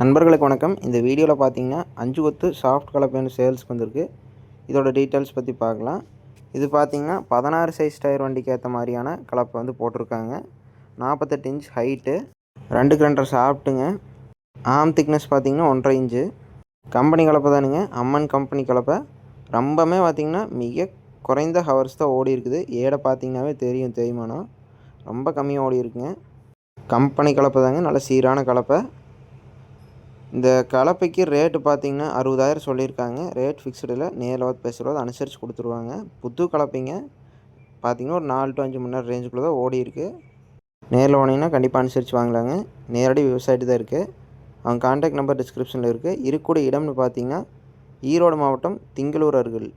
நண்பர்களுக்கு வணக்கம். இந்த வீடியோவில் பார்த்தீங்கன்னா அஞ்சு கொத்து சாஃப்ட் கலப்பைன்னு சேல்ஸ்க்கு வந்திருக்கு. இதோட டீட்டெயில்ஸ் பற்றி பார்க்கலாம் இது பார்த்தீங்கன்னா பதினாறு சைஸ் டயர் வண்டிக்கு ஏற்ற மாதிரியான கலப்பை வந்து போட்டிருக்காங்க. நாற்பத்தெட்டு இன்ச் ஹைட்டு ரெண்டுக்கு ரெண்டரை சாஃப்ட்டுங்க ஆம் திக்னஸ் பார்த்தீங்கன்னா ஒன்றரை இன்ச்சு கம்பெனி கலப்பை தானுங்க. அம்மன் கம்பெனி கலப்பை. ரொம்பவுமே பார்த்தீங்கன்னா மிக குறைந்த ஹவர்ஸ் தான் ஓடி இருக்குது. ஏடை பார்த்தீங்கன்னாவே தெரியும் தேய்மானம். ரொம்ப கம்மியாக ஓடி இருக்குங்க. கம்பெனி கலப்பை தாங்க. நல்ல சீரான கலப்பை. இந்த கலப்பைக்கு ரேட்டு பார்த்தீங்கன்னா அறுபதாயிரம் சொல்லியிருக்காங்க. ரேட் ஃபிக்ஸ்டில் நேரில் வந்து அனுசரித்து கொடுத்துருவாங்க. புது கலப்பைங்க பார்த்தீங்கன்னா ஒரு நாலு டு அஞ்சு மணி நேரம் ரேஞ்சுக்குள்ளே தான் ஓடி இருக்குது நேரில் போனீங்கன்னா கண்டிப்பாக அனுசரித்து வாங்கலாங்க. நேரடி விவசாயிட்டு தான் இருக்குது அவங்க கான்டாக்ட் நம்பர் டிஸ்கிரிப்ஷனில் இருக்குது இருக்கக்கூடிய இடம்னு பார்த்தீங்கன்னா ஈரோடு மாவட்டம் திங்களூர் அருகில்.